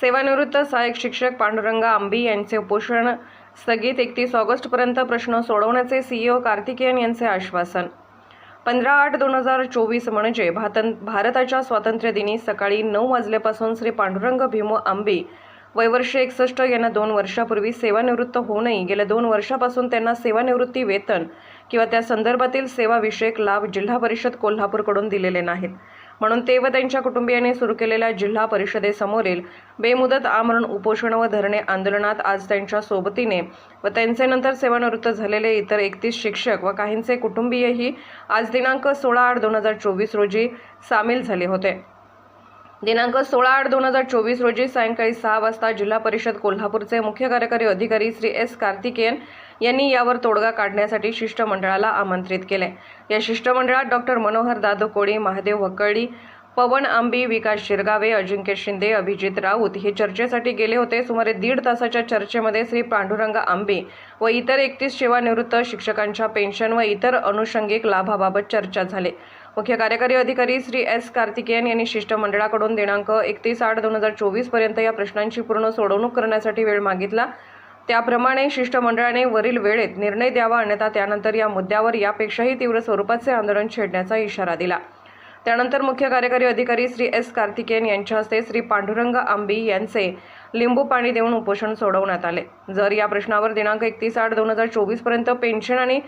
सेवानिवृत्त सहाय्यक शिक्षक पांडुरंग आंबी यांचे उपोषण स्थगित एकतीस ऑगस्टपर्यंत प्रश्न सोडवण्याचे सीईओ कार्तिकेयन यांचे आश्वासन. पंधरा आठ दोन हजार चोवीस म्हणजे भातन भारताच्या स्वातंत्र्यदिनी सकाळी नऊ वाजल्यापासून श्री पांडुरंग भीमो आंबी वयवर्ष एकसष्ट यांना दोन वर्षापूर्वी सेवानिवृत्त होऊनही गेल्या दोन वर्षापासून त्यांना सेवानिवृत्ती वेतन किंवा त्या संदर्भातील सेवाविषयक लाभ जिल्हा परिषद कोल्हापूरकडून दिलेले नाहीत. म्हणून ते व त्यांच्या कुटुंबियांनी सुरू केलेल्या जिल्हा परिषदेसमोरील बेमुदत आमरण उपोषण व धरणे आंदोलनात आज त्यांच्या सोबतीने व त्यांचे नंतर सेवानिवृत्त झालेले इतर एकतीस शिक्षक व काहींचे कुटुंबीयही आज दिनांक सोळा आठ दोन हजार चोवीस रोजी सामील झाले होते. दिनांक सोळा आठ दोन हजार चोवीस रोजी सायंकाळी सहा वाजता जिल्हा परिषद कोल्हापूरचे मुख्य कार्यकारी अधिकारी श्री एस कार्तिकेयन यांनी यावर तोडगा काढण्यासाठी शिष्टमंडळाला आमंत्रित केले. या शिष्टमंडळात डॉक्टर मनोहर दादो कोळी महादेव वकळी पवन आंबी विकास शिरगावे अजिंक्य शिंदे अभिजित राऊत हे चर्चेसाठी गेले होते. सुमारे दीड तासाच्या चर्चेमध्ये श्री पांडुरंग आंबे व इतर एकतीस सेवानिवृत्त शिक्षकांच्या पेन्शन व इतर अनुषंगिक लाभाबाबत चर्चा झाली. मुख्य कार्यकारी अधिकारी श्री एस कार्तिकेयन यांनी शिष्टमंडळाकडून दिनांक एकतीस आठ दोन हजार चोवीसपर्यंत या प्रश्नांची पूर्ण सोडवणूक करण्यासाठी वेळ मागितला. त्याप्रमाणे शिष्टमंडळाने वरील वेळेत निर्णय द्यावा अन्यथा त्यानंतर या मुद्द्यावर यापेक्षाही तीव्र स्वरूपाचे आंदोलन छेडण्याचा इशारा दिला. त्यानंतर मुख्य कार्यकारी अधिकारी श्री एस कार्तिकेयन यांच्या हस्ते श्री पांडुरंग आंबी यांचे लिंबू पाणी देऊन उपोषण सोडवण्यात आले. जर या प्रश्नावर दिनांक एकतीस आठ दोन हजार चोवीसपर्यंत पेन्शन आणि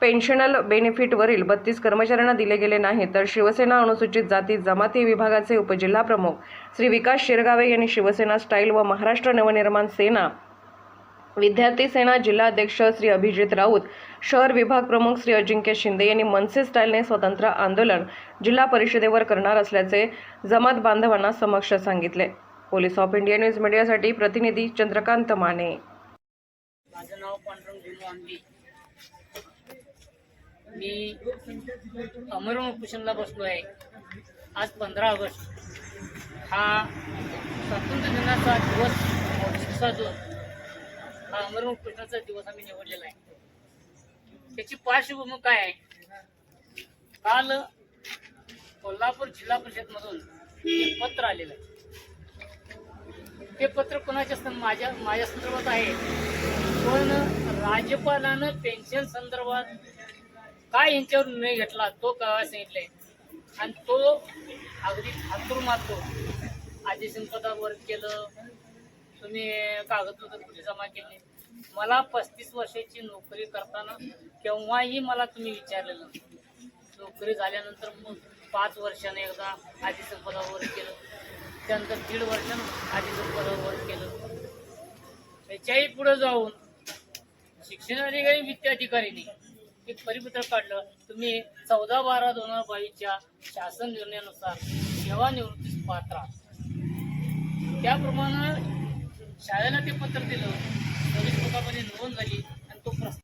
पेन्शनल बेनिफिटवरील बत्तीस कर्मचाऱ्यांना दिले गेले नाही तर शिवसेना अनुसूचित जाती जमाती विभागाचे उपजिल्हाप्रमुख श्री विकास शिरगावे यांनी शिवसेना स्टाईल व महाराष्ट्र नवनिर्माण सेना विद्यार्थी सेना जिल्हाध्यक्ष श्री अभिजित राऊत शहर विभाग प्रमुख श्री अजिंक्य शिंदे यांनी मनसे स्टाईलने स्वतंत्र आंदोलन जिल्हा परिषदेवर करणार असल्याचे जमात बांधवांना समक्ष सांगितले. पोलीस ऑफ इंडिया न्यूज मीडियासाठी प्रतिनिधी चंद्रकांत माने. माझं नाव पांडुरंग मी अमरण उपोषणला बसलो आहे आज पंधरा ऑगस्ट. हा स्वातंत्र्य दिनाचा दिवस ऑगस्टचा जो हा अमरण उपोषणाचा दिवस आम्ही निवडलेला आहे. त्याची पार्श्वभूमी काय आहे? काल कोल्हापूर जिल्हा परिषदमधून एक पत्र आलेलं आहे. ते पत्र कोणाच्या माझ्या माझ्या संदर्भात आहे. पण राज्यपालानं पेन्शन संदर्भात काय यांच्यावर निर्णय घेतला तो कळायला सांगितले आणि तो अगदी हातूर मारतो. आदेशपदावर केलं तुम्ही कागदपत्र कुठे जमा केले? मला पस्तीस वर्षाची नोकरी करताना केव्हाही मला तुम्ही विचारलेलं. नोकरी झाल्यानंतर मग पाच वर्षाने एकदा आदेशपदावर केलं. त्यानंतर दीड वर्षानं आदेशपदावर केलं. त्याच्याही पुढे जाऊन शिक्षण अधिकारी वित्त अधिकारीने एक परिपत्रक काढलं तुम्ही चौदा बारा दोन हजार बावीसच्या शासन निर्णयानुसार सेवानिवृत्तीस पात्र त्याप्रमाणे शाळेला ते पत्र दिलं पोलीस लोकांमध्ये नोंद झाली आणि तो प्रस्ताव